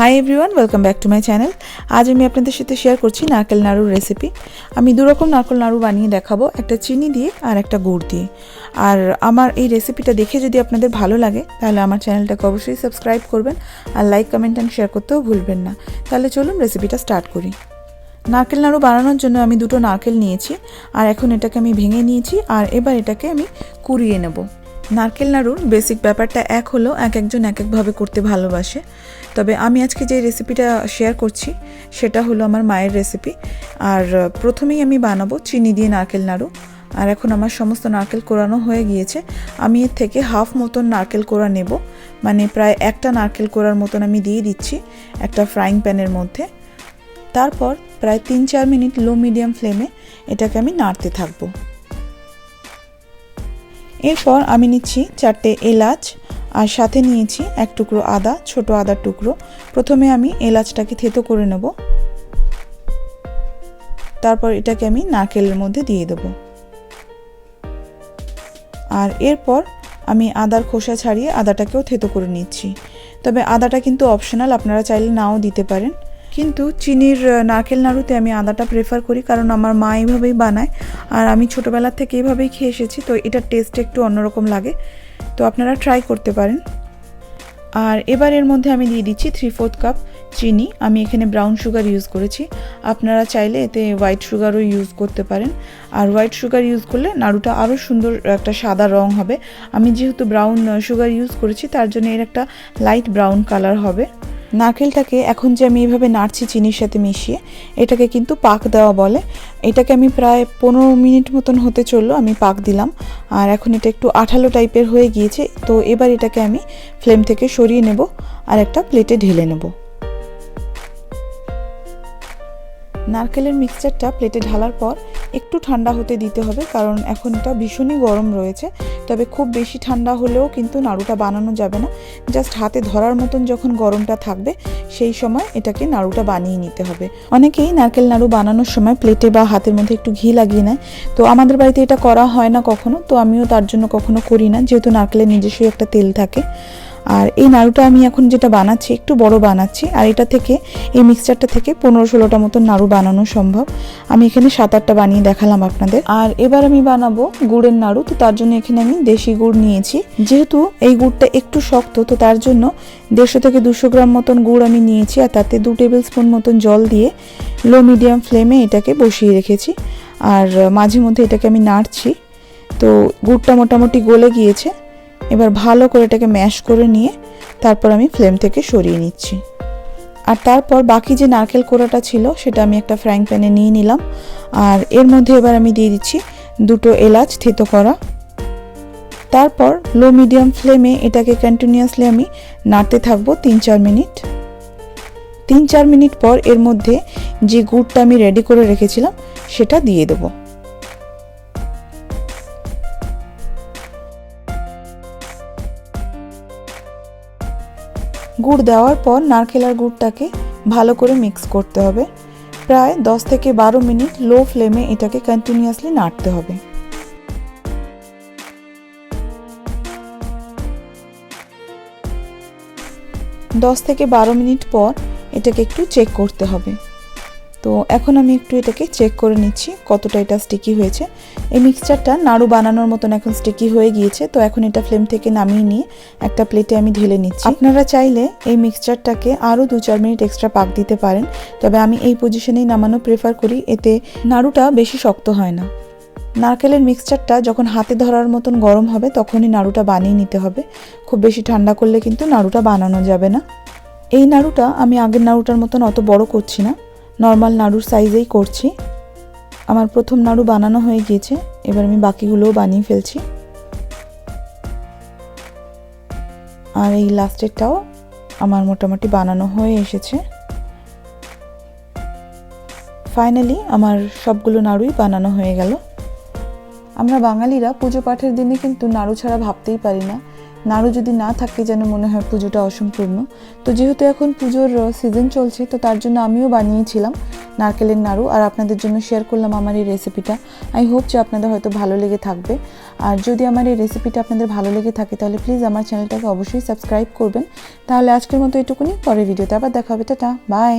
Hi everyone welcome back to my channel আজ আমি আপনাদের সাথে শেয়ার করছি নারকেল নাড়ুর রেসিপি আমি দুরকম নারকেল নাড়ু বানিয়ে দেখাবো, একটা চিনি দিয়ে আর একটা গুড় দিয়ে। আর আমার এই রেসিপিটা দেখে যদি আপনাদের ভালো লাগে, তাহলে আমার চ্যানেলটাকে অবশ্যই সাবস্ক্রাইব করবেন আর লাইক কমেন্ট অ্যান্ড শেয়ার করতেও ভুলবেন না। তাহলে চলুন রেসিপিটা স্টার্ট করি। নারকেল নাড়ু বানানোর জন্য আমি দুটো নারকেল নিয়েছি, আর এখন এটাকে আমি ভেঙে নিয়েছি, আর এবার এটাকে আমি কুড়িয়ে নেব। নারকেল নাড়ুর বেসিক ব্যাপারটা এক হলো এক একজন এক একভাবে করতে ভালোবাসে। তবে আমি আজকে যে রেসিপিটা শেয়ার করছি, সেটা হলো আমার মায়ের রেসিপি আর প্রথমেই আমি বানাবো চিনি দিয়ে নারকেল নাড়ু। আর এখন আমার সমস্ত নারকেল কোরানো হয়ে গিয়েছে। আমি এর থেকে হাফ মতন নারকেল কোড়া নেব। মানে প্রায় একটা নারকেল কোড়ার মতন আমি দিয়ে দিচ্ছি একটা ফ্রাইং প্যানের মধ্যে। তারপর প্রায় তিন চার মিনিট লো মিডিয়াম ফ্লেমে এটাকে আমি নাড়তে থাকব। এরপর আমি নিচ্ছি চারটে এলাচ আর সাথে নিয়েছি এক টুকরো আদা, ছোট আদার টুকরো। প্রথমে আমি এলাচটাকে থেতো করে নেব। তারপর এটাকে আমি নারকেলের মধ্যে দিয়ে দেব। আর এরপর আমি আদার খোসা ছাড়িয়ে আদাটাকেও থেতো করে নিচ্ছি। তবে আদাটা কিন্তু অপশনাল, আপনারা চাইলে নাও দিতে পারেন। কিন্তু চিনির নারকেল নাড়ুতে আমি আদাটা প্রেফার করি কারণ আমার মা এইভাবেই বানায়। আর আমি ছোটোবেলার থেকে এইভাবেই খেয়ে এসেছি, তো এটার টেস্ট একটু অন্যরকম লাগে। তো আপনারা ট্রাই করতে পারেন। আর এবার এর মধ্যে আমি দিয়ে দিচ্ছি থ্রি ফোর্থ কাপ চিনি। আমি এখানে ব্রাউন সুগার ইউজ করেছি। আপনারা চাইলে এতে হোয়াইট সুগারও ইউজ করতে পারেন। আর হোয়াইট সুগার ইউজ করলে নাড়ুটা আরও সুন্দর একটা সাদা রং হবে। আমি যেহেতু ব্রাউন সুগার ইউজ করেছি, তার জন্য এর একটা লাইট ব্রাউন কালার হবে। নারকেলটাকে এখন যে আমি এইভাবে নাড়ছি চিনির সাথে মিশিয়ে, এটাকে কিন্তু পাক দেওয়া বলে। এটাকে আমি প্রায় পনেরো মিনিট মতন হতে চলল, আমি পাক দিলাম। আর এখন এটা একটু আঠালো টাইপের হয়ে গিয়েছে, তো এবার এটাকে আমি ফ্লেম থেকে সরিয়ে নেব আর একটা প্লেটে ঢেলে নেব। নারকেলের মিক্সচারটা প্লেটে ঢালার পর একটু ঠান্ডা হতে দিতে হবে, কারণ এখন এটা ভীষণই গরম রয়েছে। তবে খুব বেশি ঠান্ডা হলেও কিন্তু নাড়ুটা বানানো যাবে না। জাস্ট হাতে ধরার মতন যখন গরমটা থাকবে, সেই সময় এটাকে নাড়ুটা বানিয়ে নিতে হবে। অনেকেই নারকেল নাড়ু বানানোর সময় প্লেটে বা হাতের মধ্যে একটু ঘি লাগিয়ে নেয়। তো আমাদের বাড়িতে এটা করা হয় না কখনো, তো আমিও তার জন্য কখনো করি না, যেহেতু নারকেলের নিজস্বই একটা তেল থাকে। আর এই নাড়ুটা আমি এখন যেটা বানাচ্ছি, একটু বড় বানাচ্ছি, আর এটা থেকে, এই মিক্সচারটা থেকে পনেরো ষোলোটা মতন নাড়ু বানানো সম্ভব। আমি এখানে সাত আটটা বানিয়ে দেখালাম আপনাদের। আর এবার আমি বানাবো গুড়ের নাড়ু, তো তার জন্য এখানে আমি দেশি গুড় নিয়েছি। যেহেতু এই গুড়টা একটু শক্ত, তো তার জন্য দেড়শো থেকে দুশো গ্রাম মতন গুড় আমি নিয়েছি, আর তাতে দু টেবিল স্পুন মতন জল দিয়ে লো মিডিয়াম ফ্লেমে এটাকে বসিয়ে রেখেছি। আর, মাঝে মধ্যে এটাকে আমি নাড়ছি। তো গুড়টা মোটামুটি গলে গিয়েছে। এবার ভালো করে এটাকে ম্যাশ করে নিয়ে তারপর আমি ফ্লেম থেকে সরিয়ে নিচ্ছি। আর তারপর বাকি যে নারকেল কোড়াটা ছিল, সেটা আমি একটা ফ্রাইং প্যানে নিয়ে নিলাম। আর এর মধ্যে এবার আমি দিয়ে দিচ্ছি দুটো এলাচ থেতো করা। তারপর লো মিডিয়াম ফ্লেমে এটাকে কন্টিনিউয়াসলি আমি নাড়তে থাকব তিন চার মিনিট। তিন চার মিনিট পর এর মধ্যে যে গুড়টা আমি রেডি করে রেখেছিলাম, সেটা দিয়ে দেবো। গুড় দেওয়ার পর নারকেল আর গুড়টাকে ভালো করে মিক্স করতে হবে। প্রায় দশ থেকে বারো মিনিট লো ফ্লেমে এটাকে কন্টিনিউয়াসলি নাড়তে হবে। দশ থেকে বারো মিনিট পর এটাকে একটু চেক করতে হবে। তো এখন আমি একটু এটাকে চেক করে নিচ্ছি কতটা এটা স্টিকি হয়েছে। এই মিক্সচারটা নাড়ু বানানোর মতন এখন স্টিকি হয়ে গিয়েছে, তো এখন এটা ফ্লেম থেকে নামিয়ে নিয়ে একটা প্লেটে আমি ঢেলে নিচ্ছি। আপনারা চাইলে এই মিক্সচারটাকে আরও দু চার মিনিট এক্সট্রা পাক দিতে পারেন, তবে আমি এই পজিশনেই নামানো প্রেফার করি, এতে নাড়ুটা বেশি শক্ত হয় না। নারকেলের মিক্সচারটা যখন হাতে ধরার মতন গরম হবে, তখনই নাড়ুটা বানিয়ে নিতে হবে। খুব বেশি ঠান্ডা করলে কিন্তু নাড়ুটা বানানো যাবে না। এই নাড়ুটা আমি আগের নাড়ুটার মতন অত বড় করছি না। নর্মাল নাড়ুর সাইজেই করছি। আমার প্রথম নাড়ু বানানো হয়ে গিয়েছে, এবার আমি বাকিগুলোও বানিয়ে ফেলছি। আর এই লাস্টেরটাও আমার মোটামুটি বানানো হয়ে এসেছে। ফাইনালি আমার সবগুলো নাড়ুই বানানো হয়ে গেল। আমরা বাঙালিরা পুজো পাঠের দিনে কিন্তু নাড়ু ছাড়া ভাবতেই পারি না। নাড়ু যদি না থাকে যেন মনে হয় পুজোটা অসম্পূর্ণ। তো যেহেতু এখন পুজোর সিজন চলছে, তো তার জন্য আমিও বানিয়েছিলাম নারকেলের নাড়ু। আর আপনাদের জন্য শেয়ার করলাম আমার এই রেসিপিটা আই হোপ যে আপনাদের হয়তো ভালো লেগে থাকবে। আর যদি আমার এই রেসিপিটা আপনাদের ভালো লেগে থাকে, তাহলে প্লিজ আমার চ্যানেলটাকে অবশ্যই সাবস্ক্রাইব করবেন। তাহলে আজকের মতো এটুকুনি। পরের ভিডিওতে আবার দেখা হবে। Tata bye